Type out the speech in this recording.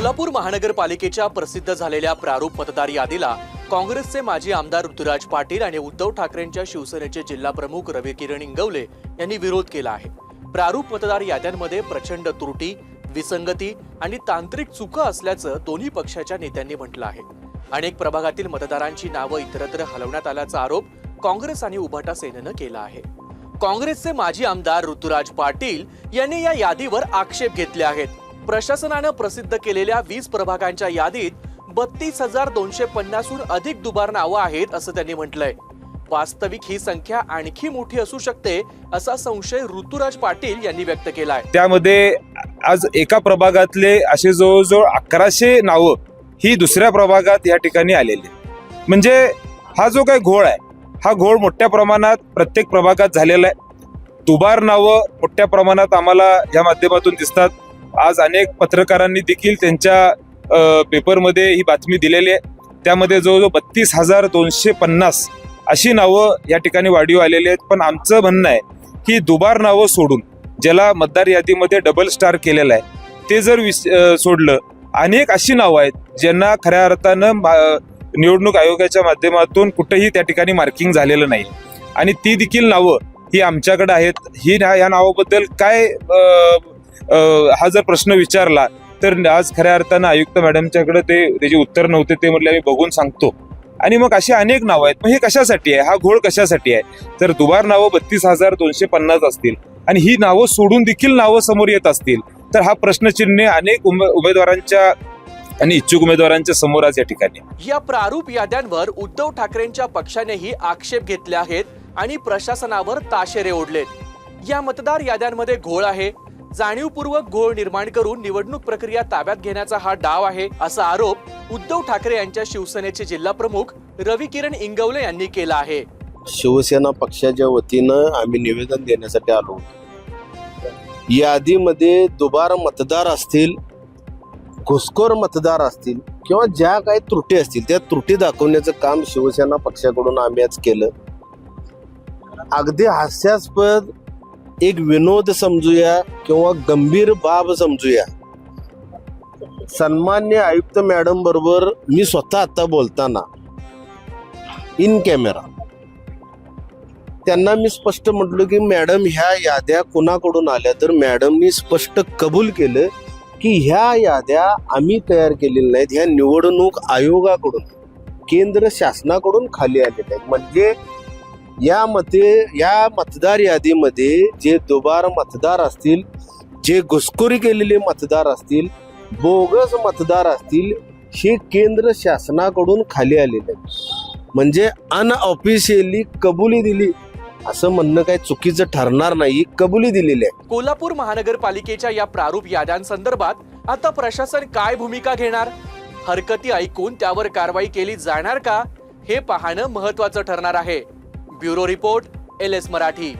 कोल्हापूर महानगरपालिकेच्या प्रसिद्ध झालेल्या प्रारूप मतदार यादीला काँग्रेसचे माजी आमदार ऋतुराज पाटील आणि उद्धव ठाकरेंच्या शिवसेनेचे जिल्हा प्रमुख रवी किरण इंगवले यांनी विरोध केला आहे. प्रारूप मतदार याद्यांमध्ये प्रचंड त्रुटी विसंगती आणि तांत्रिक चुका असल्याचं दोन्ही पक्षाच्या नेत्यांनी म्हटलं आहे. अनेक प्रभागातील मतदारांची नावं इतरत्र हलवण्यात आल्याचा आरोप काँग्रेस आणि उभाटा सेनेनं केला आहे. काँग्रेसचे माजी आमदार ऋतुराज पाटील यांनी या यादीवर आक्षेप घेतले आहेत. प्रशासनानं प्रसिद्ध केलेल्या वीज प्रभागांच्या यादीत बत्तीस हजार दोनशे पन्नासहून अधिक दुबार नावं आहेत असं त्यांनी म्हटलंय. वास्तविक ही संख्या आणखी मोठी असू शकते असा संशय ऋतुराज पाटील यांनी व्यक्त केलाय. त्यामध्ये आज एका प्रभागातले असे जवळजवळ अकराशे नावं ही दुसऱ्या प्रभागात या ठिकाणी आलेली म्हणजे हा जो काही घोळ आहे हा घोळ मोठ्या प्रमाणात प्रत्येक प्रभागात झालेला आहे. दुबार नावं मोठ्या प्रमाणात आम्हाला या माध्यमातून दिसतात. आज अनेक पत्रकारांनी देखील त्यांच्या पेपरमध्ये ही बातमी दिलेली आहे. त्यामध्ये जवळजवळ बत्तीस हजार दोनशे पन्नास अशी नावं या ठिकाणी वाढीव आलेली आहेत. पण आमचं म्हणणं आहे की दुबार नावं सोडून ज्याला मतदार यादीमध्ये डबल स्टार केलेलं आहे ते जर विस सोडलं अनेक अशी नावं आहेत ज्यांना खऱ्या अर्थानं मा- निवडणूक आयोगाच्या माध्यमातून कुठेही त्या ठिकाणी मार्किंग झालेलं नाही. आणि ती देखील नावं ही आमच्याकडे आहेत. ही ना- या नावाबद्दल काय हा जर प्रश्न विचारला तर आज खऱ्या अर्थानं आयुक्त मॅडमच्याकडे ते त्याचे उत्तर नव्हते ते म्हटले आम्ही बघून सांगतो. आणि मग अशी अनेक नावं आहेत. मग हे कशासाठी आहे? हा घोळ कशासाठी आहे? तर दुबार नावं बत्तीस हजार दोनशे पन्नास असतील. आणि ही नावं सोडून देखील नावं समोर येत असतील. तर हा प्रश्नचिन्ह अनेक उमे- उमेदवारांच्या आणि इच्छुक उमेदवारांच्या समोर आज या ठिकाणी या प्रारूप याद्यांवर उद्धव ठाकरेंच्या पक्षानेही आक्षेप घेतले आहेत आणि प्रशासनावर ताशेरे ओढलेत. या मतदार याद्यांमध्ये घोळ आहे जाणीवपूर्वक घोळ निर्माण करून निवडणूक प्रक्रिया ताब्यात घेण्याचा हा डाव आहे असा आरोप उद्धव ठाकरे यांच्या शिवसेनेचे जिल्हा प्रमुख रवी किरण इंगवले यांनी केला आहे. शिवसेना पक्षाच्या वतीनं आम्ही निवेदन देण्यासाठी आलो होतो. यादीमध्ये दुबार मतदार असतील घुसखोर मतदार असतील किंवा ज्या काही त्रुटी असतील त्या त्रुटी दाखवण्याचं काम शिवसेना पक्षाकडून आम्ही आज केलं. अगदी हास्यास्पद एक विनोद समजूया किंवा गंभीर बाब समजूया. सन्मान्य आयुक्त मॅडम बरोबर मी स्वतः आता बोलताना इन कॅमेरा त्यांना मी स्पष्ट म्हटलो की मॅडम ह्या याद्या कुणाकडून आल्या? तर मॅडमनी स्पष्ट कबूल केलं की ह्या याद्या आम्ही तयार केलेल्या नाहीत. ह्या निवडणूक आयोगाकडून केंद्र शासनाकडून खाली आलेल्या आहेत. म्हणजे यामध्ये या मतदार यादीमध्ये जे दुबार मतदार असतील जे घुसखोरी केलेले मतदार असतील बोगस मतदार असतील हे केंद्र शासनाकडून खाली आलेले म्हणजे अनऑफिशियली कबुली दिली असं म्हणणं काही चुकीचं ठरणार नाही कबुली दिलेली आहे. कोल्हापूर महानगरपालिकेच्या या प्रारूप याद्यांसंदर्भात आता प्रशासन काय भूमिका घेणार? हरकती ऐकून त्यावर कारवाई केली जाणार का? हे पाहणं महत्वाचं ठरणार आहे. Bureau report L S Marathi.